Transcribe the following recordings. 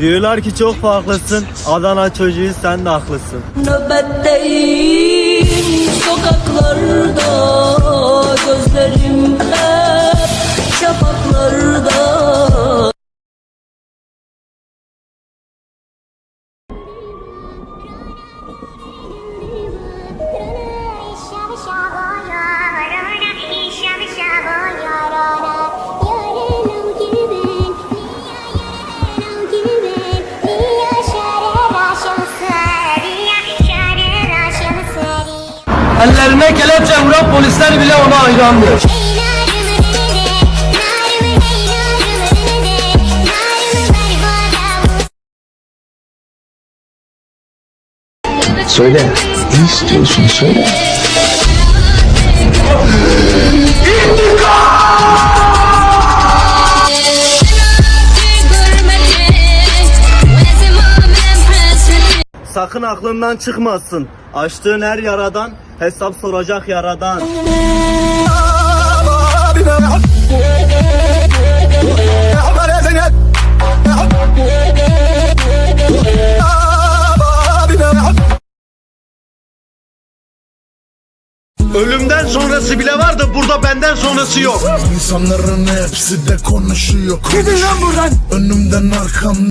Diyorlar ki çok farklısın. Adana çocuğu sen de haklısın. Nöbetteyim sokaklarda Ellerine kelepçe vuran polisler bile ona hayrandır. Söyle. Ne istiyorsun söyle. Sakın aklından çıkmasın. Açtığın her yaradan hesap soracak yaradan. Ölümden sonrası bile var da burada benden sonrası yok. İnsanların hepsi de konuşuyor Gidin lan buradan Önümden arkamdan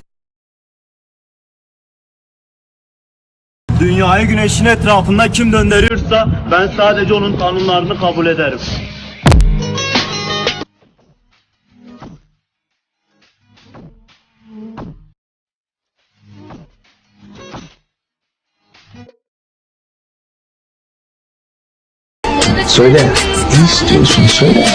Dünyayı güneşin etrafında kim döndürüyorsa ben sadece onun kanunlarını kabul ederim. Söyle. Ne istiyorsun söyle.